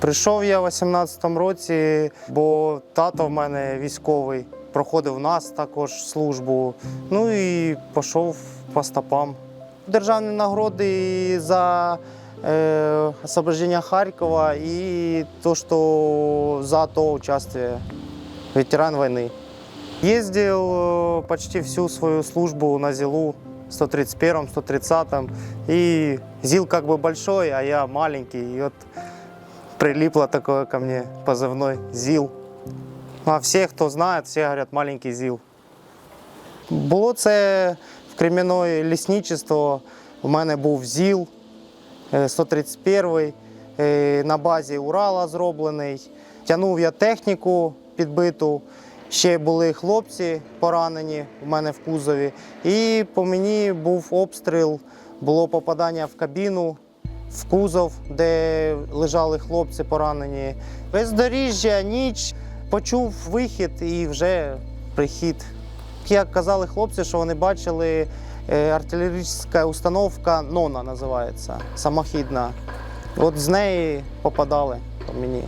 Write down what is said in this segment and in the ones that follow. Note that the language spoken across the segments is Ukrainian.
Прийшов я в 18-му році, бо тато в мене військовий, проходив в нас також службу. Ну і пішов по стопам. Державні нагороди за е, освобождення Харкова і то, що за АТО участвие. Ветеран війни. Ездил э, почти всю свою службу на ЗИЛу, 131-м, 130-м. И ЗИЛ как бы большой, а я маленький. И вот прилипло такое ко мне позывной ЗИЛ. Ну, А все, хто знає, всі говорять маленький ЗІЛ. Було це в Кремінної лісничество. У мене був ЗІЛ е, 131-й, е, на базі Урала зроблений. Тягнув я техніку підбиту. Ще були хлопці поранені в мене в кузові. І по мені був обстріл, було попадання в кабіну, в кузов, де лежали хлопці поранені. Бездоріжжя, ніч, почув вихід і вже прихід. Як казали хлопці, що вони бачили е, артилерійська установка Нона називається, самохідна. От з неї попадали по мені.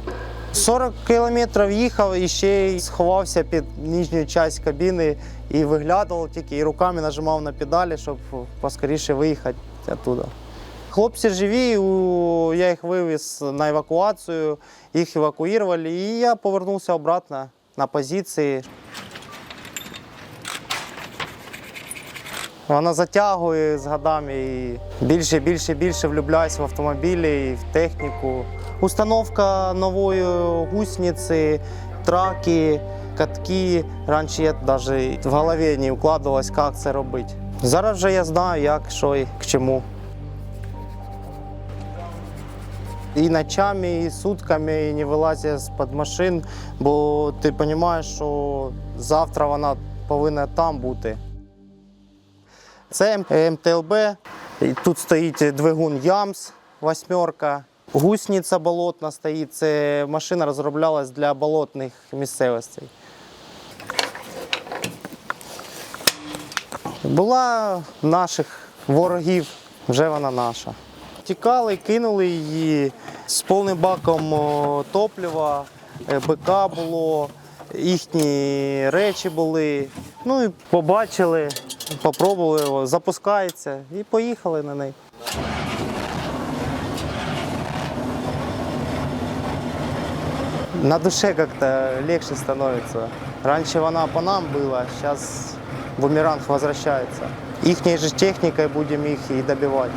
40 кілометрів їхав і ще й сховався під нижню частину кабіни і виглядував тільки, і руками нажимав на педалі, щоб поскоріше виїхати оттуда. Хлопці живі, я їх вивіз на евакуацію, їх евакуювали, і я повернувся обратно на позиції. Вона затягує з годами і більше, більше, більше влюбляюся в автомобілі і в техніку. Установка нової гусениці, траки, катки. Раніше я навіть в голові не вкладалось, як це робити. Зараз вже я знаю, як, що і к чому. І ночами, і сутками і не вилазя з-під машин, бо ти розумієш, що завтра вона повинна там бути. Це МТЛБ. Тут стоїть двигун Ямс, восьмерка. Гусениця болотна стоїть. Це машина розроблялась для болотних місцевостей. Була наших ворогів, вже вона наша. Тікали, кинули її з повним баком топлива, е, БК було, їхні речі були. Ну і побачили, попробували, о, запускається і поїхали на неї. На душе как-то легче становится. Раньше она по нам была, сейчас бумеранг возвращается. Ихней же техникой будем их и добивать.